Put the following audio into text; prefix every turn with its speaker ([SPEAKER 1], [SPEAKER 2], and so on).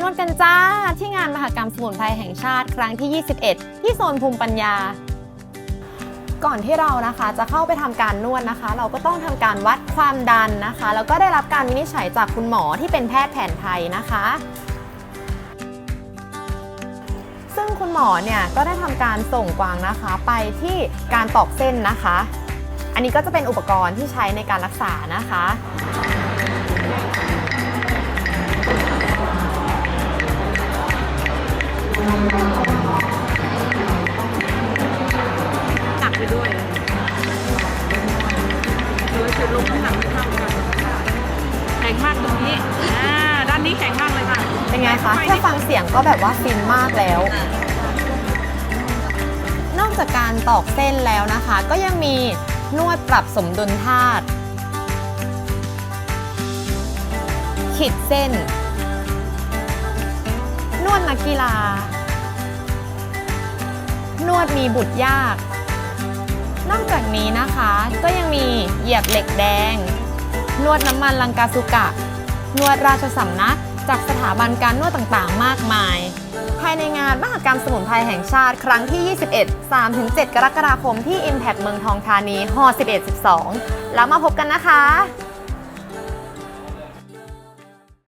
[SPEAKER 1] นวดกันจ้า ที่งานมหกรรมสมุนไพรแห่งชาติครั้งที่ 21 ที่โซนภูมิปัญญา ก่อนที่เรานะคะจะเข้าไปทำการนวดนะคะ เราก็ต้องทำการวัดความดันนะคะ แล้วก็ได้รับการวินิจฉัยจากคุณหมอที่เป็นแพทย์แผนไทยนะคะ ซึ่งคุณหมอเนี่ยก็ได้ทำการส่งกวางนะคะ ไปที่การตอกเส้นนะคะ อันนี้ก็จะเป็นอุปกรณ์ที่ใช้ในการรักษานะคะ
[SPEAKER 2] ดยจุดลงน้ำหนักไม่เท่ากันแข็งมากตรงนี้อ่าด้านนี้แข็งมากเลยค่ะ
[SPEAKER 1] เป็นไงคะ
[SPEAKER 2] ป
[SPEAKER 1] แค่ฟังเสียงก็แบบว่าฟินมากแล้ว นอกจากการตอกเส้นแล้วนะคะ ก็ยังมีนวดปรับสมดุลธาตุขีดเส้น นวดนักกีฬา นวดมีบุตรยาก นี้นะคะ ก็ยังมีเหยียบเหล็กแดง นวดน้ำมันลังกาสุกะ นวดราชสำนัก จากสถาบันการนวดต่างๆ มากมาย ภายในงานมหกรรมสมุนไพรแห่งชาติ ครั้งที่ 21 3-7 กรกฎาคมที่ Impact เมืองทองธานีฮ1112 แล้วมาพบกันนะคะ